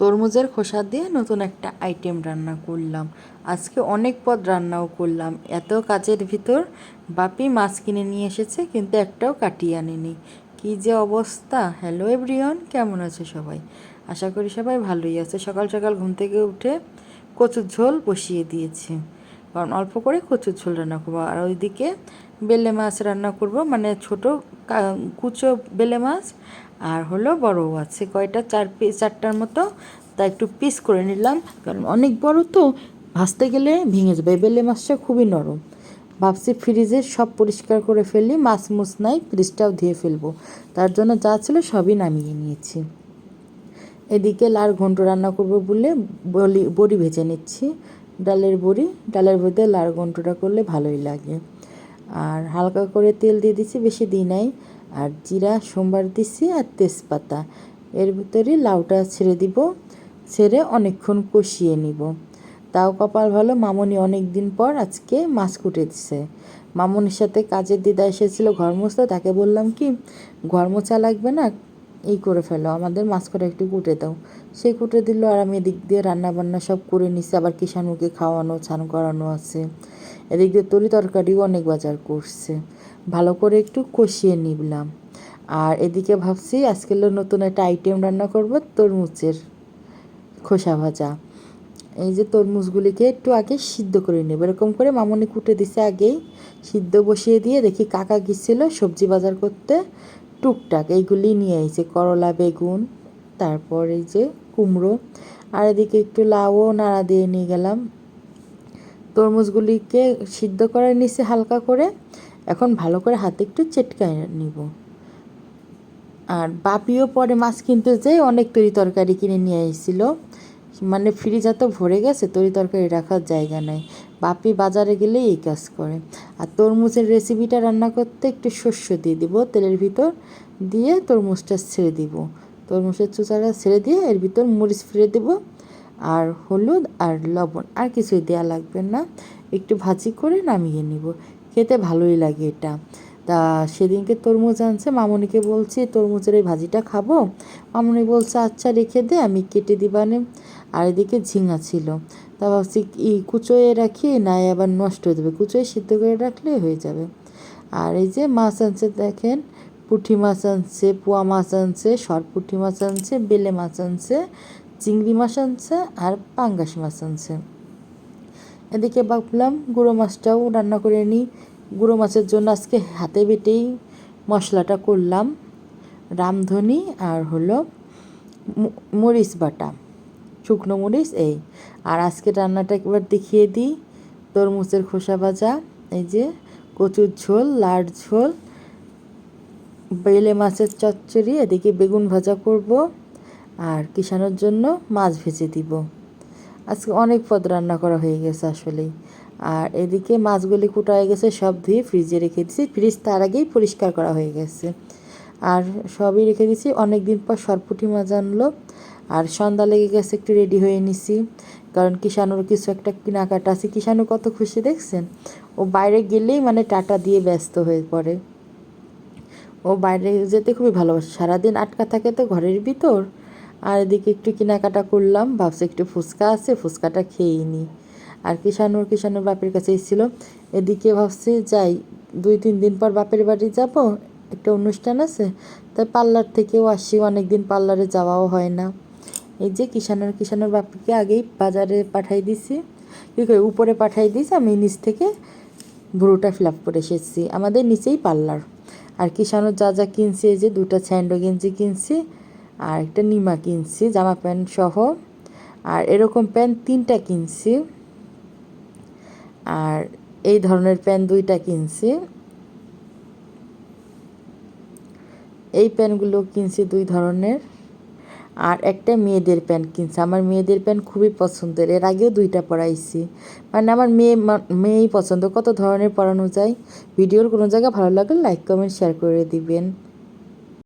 তরমুজের খোসা দিয়ে নতুন একটা আইটেম রান্না করলাম। আজকে অনেক পদ রান্নাও করলাম। এত কাজের ভিতর বাপি মাছ কিনে নিয়ে এসেছে, কিন্তু একটাও কাটিয়ে আনেনি। কি যে অবস্থা! হ্যালো এভরিওয়ান কেমন আছে সবাই? আশা করি সবাই ভালোই আছে। সকাল সকাল ঘুম থেকে উঠে কচুর ঝোল বসিয়ে দিয়েছি। কারণ অল্প করে কচুর ঝোল রান্না করব। আর ওইদিকে বেলে মাছ রান্না করব। মানে ছোট কুচো বেলে মাছ আর হলো বড় আছে কয়টা? চার পিস চারটার মতো। তা একটু পিস করে নিলাম। কারণ অনেক বড় তো, ভাজতে গেলে ভেঙে যাবে। বেলে মাছটা খুবই নরম। ভাবছি ফ্রিজে সব পরিষ্কার করে ফেললি মাছ মুছ নাই, ফ্রিজটাও ধুয়ে ফেলব। তার জন্য যা ছিল সবই নামিয়ে নিয়েছি। এদিকে লাল ঘন্ট রান্না করব বলে বলি, বড়ি ভেজে নিচ্ছি। ডালের বড়ি, ডালের মধ্যে লাল ঘন্টটা করলে ভালোই লাগে। আর হালকা করে তেল দিয়ে দিছি বেশি দিই নাই। আর জিরা, সোমবার দিচ্ছি আর তেজপাতা। এর ভিতরে লাউটা ছেড়ে দিব, ছেড়ে অনেকক্ষণ কষিয়ে নিব। তাও কপাল ভালো, মামনি অনেক দিন পর আজকে মাছ কুটে দিছে। মামনির সাথে কাজের দিদা এসেছিল ঘর মুছতে, তাকে বললাম কি, ঘর মোছা লাগবে না? এই করে ফেলো, আমাদের মাছ করে একটু কুটে দাও। সে কুটে দিল আর আমি এদিক দিয়ে রান্না বান্না সব করে নিছি, আবার কিষাণুকে খাওয়ানো, ছান করানো আছে। এদিক দিয়ে তরি তরকারিও অনেক বাজার করছে। ভালো করে একটু কষিয়ে নিলাম। আর এদিকে ভাবছি আজকে নতুন একটা আইটেম রান্না করব, তরমুজের খোসা ভাজা। এই যে তরমুজগুলিকে একটু আগে সিদ্ধ করে নেব। এরকম করে মামনি কুটে দিছে আগেই। সিদ্ধ বসিয়ে দিয়ে দেখি কাকা গিয়েছিল সবজি বাজার করতে। টুকটাক এইগুলি নিয়ে আইছে করলা, বেগুন, তারপর এই যে কুমড়ো, আর এদিকে একটু লাউও নাড়া দিয়ে নিয়ে গেলাম। তরমুজগুলিকে সিদ্ধ করে নিছে হালকা করে এখন ভালো করে হাতে একটু চেটকায় নিব। আর বাপিও পরে মাছ কিনতে যেয়ে অনেক তরি তরকারি কিনে নিয়ে এসেছিল মানে ফ্রিজ এত ভরে গেছে, তরি তরকারি রাখার জায়গা নাই। বাপি বাজারে গেলেই এই কাজ করে। আর তরমুজের রেসিপিটা রান্না করতে একটু শস্য দিয়ে দিব, তেলের ভিতর দিয়ে তরমুজটা ছেড়ে দিব। তরমুজের চুচাটা ছেড়ে দিয়ে এর ভিতর মরিচ ফিরে দেব, আর হলুদ আর লবণ, আর কিছুই দেওয়া লাগবে না। একটু ভাজি করে নামিয়ে নিব। খেতে ভালোই লাগে এটা। তা সেদিনকে তরমুজ আনছে, মামনিকে বলছি, তরমুজের এই ভাজিটা খাব? মামনি বলছে আচ্ছা রেখে দে, আমি কেটে দিবানে। আর এদিকে ঝিঙা ছিল। তা ভাবছি, ই কুচোয়ে রাখি না আবার নষ্ট হয়ে যাবে। কুচোয়ে সিদ্ধ করে রাখলে হয়ে যাবে। আর এই যে মাছ আনছে, দেখেন, পুঁটি মাছ আনছে, পোয়া মাছ আনছে সরপুঁটি মাছ আনছে, বেলে মাছ আনছে, চিংড়ি মাছ আনছে, আর পাঙ্গাস মাছ আনছে। এদিকে ভাবলাম, গুঁড়ো মাছটাও রান্না করে নিই। গুঁড়ো মাছের জন্য আজকে হাতে বেটেই মশলাটা করলাম। রামধনি আর হলো মরিচ বাটা, শুকনো মরিচ এই। আর আজকে রান্নাটা একবার দেখিয়ে দিই। তরমুজের খোসা ভাজা, এই যে কচুর ঝোল লাট ঝোল, বেলে মাছের চচ্চড়ি, এদিকে বেগুন ভাজা করব আর কিষানোর জন্য মাছ ভেজে দিব। আজকে অনেক পদ রান্না করা হয়ে গেছে আসলেই। আর এদিকে মাছগুলি কুটা হয়ে গেছে, সব ধুয়ে ফ্রিজে রেখে দিয়েছি। ফ্রিজ তার আগেই পরিষ্কার করা হয়ে গেছে। আর সবই রেখে দিয়েছি। অনেক দিন পর সরপুটি মাছ আনলো। আর সন্ধ্যা লেগে গেছে, একটু রেডি হয়ে নিছি। কারণ কিষানুর কিছু একটা কেনাকাটা আছে। কিষানু কত খুশি দেখছেন? ও বাইরে গেলেই মানে টাটা দিয়ে ব্যস্ত হয়ে পড়ে। ও বাইরে যেতে খুবই ভালোবাসে। সারাদিন আটকা থাকে তো ঘরের ভিতর। আর এদিকে একটু কেনাকাটা করলাম। ভাবছি একটু ফুচকা আছে, ফুচকাটা খেয়েই নিই আর কিষানুর কিষানুর বাপের কাছে এসেছিল। এদিকে ভাবছি, যাই, দুই, তিন দিন পর বাপের বাড়ি যাব, একটা অনুষ্ঠান আছে। তাই পার্লার থেকেও আসি অনেক দিন পার্লারে যাওয়াও হয় না। এই যে কিষানুর কিষানুর বাপিকে আগেই বাজারে পাঠাই দিছি। কী করে, উপরে পাঠাই দিয়েছি, আমি নিচ থেকে ভুরুটা ফিল আপ করে এসেছি। আমাদের নিচেই পার্লার। আর কিষানুর যা যা কিনছি, এই যে দুটো স্যান্ডো গেঞ্জি কিনছি, আর একটা নিমা কিনছি, জামা প্যান্ট সহ। আর এরকম প্যান্ট তিনটা কিনছি। আর এই ধরনের প্যান দুইটা কিনছি। এই প্যানগুলো কিনছি দুই ধরনের। আর একটা মেয়েদের প্যান্ট কিনছি। আমার মেয়েদের প্যান্ট খুবই পছন্দের। এর আগেও দুইটা পরাইছি। মানে আমার মেয়ে মেয়েই পছন্দ। কত ধরনের পরানো যায়? ভিডিওর কোনো জায়গায় ভালো লাগলে লাইক কমেন্ট শেয়ার করে দিবেন।